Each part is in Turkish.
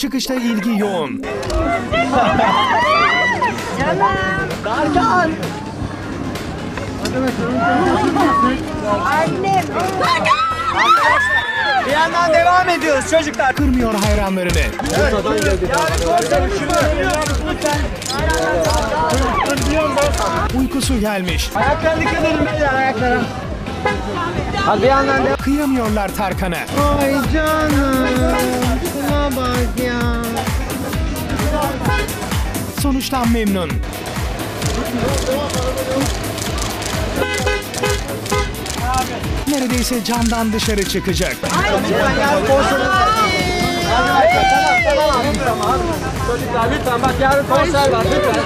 Çıkışta ilgi yoğun. Bir yandan devam ediyoruz çocuklar. Kırmıyor hayranlarını. Uykusu gelmiş. Ayaklarını dikkat edin beyler ayaklara. Hadi bir yandan devam. Kıyamıyorlar Tarkan'a. Ay canım. Şuna bak ya. Sonuçtan memnun. Neredeyse camdan dışarı çıkacak. Çocuklar lütfen bak yarın konser var lütfen.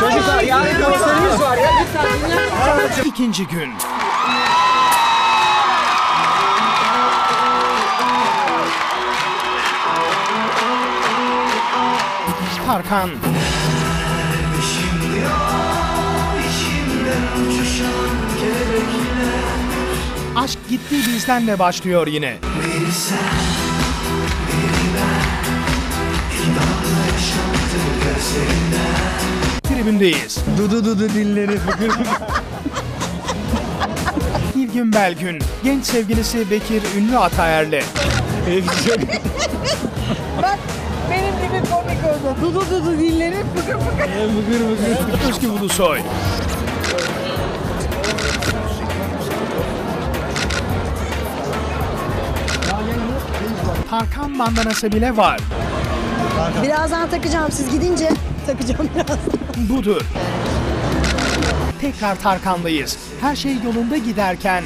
Çocuklar yarın konserimiz var ya lütfen. İkinci gün. Tarkan. Aşk gitti bizdenle başlıyor yine. Tribündeyiz. Dudu dudu dilleri fıkır Nilgün Belgün, genç sevgilisi Bekir Ünlü Atayer'le Benim gibi komik oldu. Dudu dudu dilleri fıkır fıkır. Özgü Ulusoy. Tarkan bandanası bile var. Birazdan takacağım siz gidince. Takacağım biraz. Budur. Tekrar Tarkan'dayız. Her şey yolunda giderken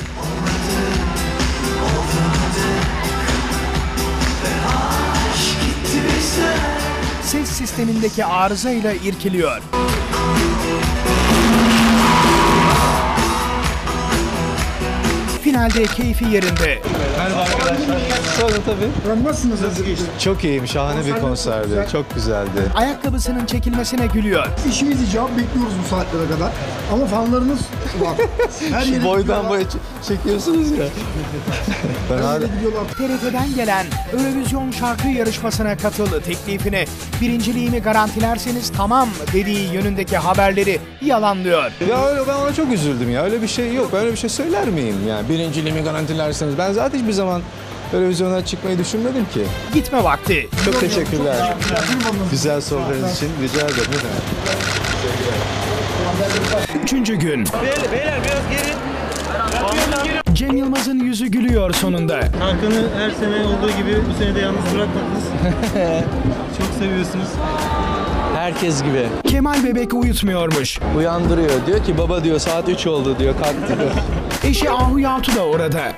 ses sistemindeki arızayla irkiliyor. Finalde keyfi yerinde. Çok iyiyim. Şahane bir konserdi. Çok güzeldi. Ayakkabısının çekilmesine gülüyor. İşimizi cevap bekliyoruz bu saatlere kadar. Ama fanlarınız var. Her Boydan boya çekiyorsunuz ya. ben hala... TRT'den gelen Eurovision şarkı yarışmasına katıl teklifine birinciliğimi garantilerseniz tamam dediği yönündeki haberleri yalanlıyor. Ya öyle ben ona çok üzüldüm ya. Öyle bir şey yok. Ben öyle bir şey söyler miyim? Yani birinciliğimi garantilerseniz. Ben zaten hiçbir zaman televizyona çıkmayı düşünmedim ki. Gitme vakti. Çok teşekkürler. Güzel sohbetiniz için rica ederim. Üçüncü gün. Cem Yılmaz'ın yüzü gülüyor sonunda. Hakan'ı her sene olduğu gibi bu sene de yalnız bırakmadınız. Çok seviyorsunuz. Herkes gibi. Kemal Bebek uyutmuyormuş. Uyandırıyor. Diyor ki baba diyor saat 3 oldu diyor. Kalk diyor. Eşi Ahu Yaltu da orada.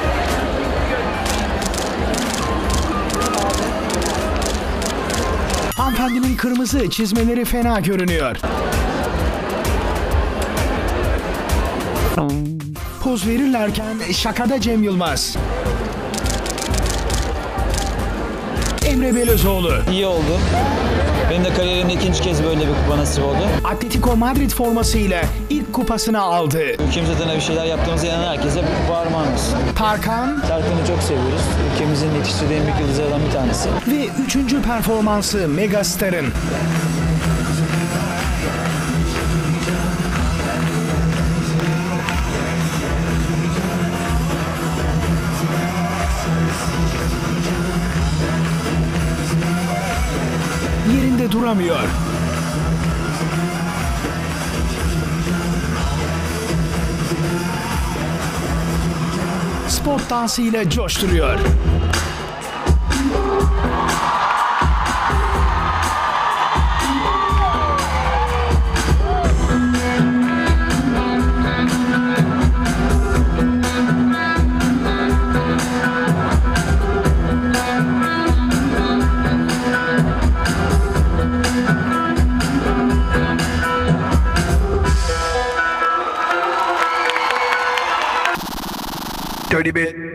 Hanımefendinin kırmızı çizmeleri fena görünüyor. Poz verirlerken şakada Cem Yılmaz. Emre Belözoğlu. İyi oldu. Benim de kariyerimde ikinci kez böyle bir kupa nasip oldu. Atletico Madrid formasıyla ilk kupasını aldı. Ülkemiz adına bir şeyler yaptığımıza inanan herkese bu armağan olsun. Tarkan Tarkan'ı çok seviyoruz. Ülkemizin yetiştirdiği en büyük yıldızlardan bir tanesi. ve üçüncü performansı Megastar'ın. Yerinde duramıyor. Spot dansıyla coşturuyor. Dirty bit.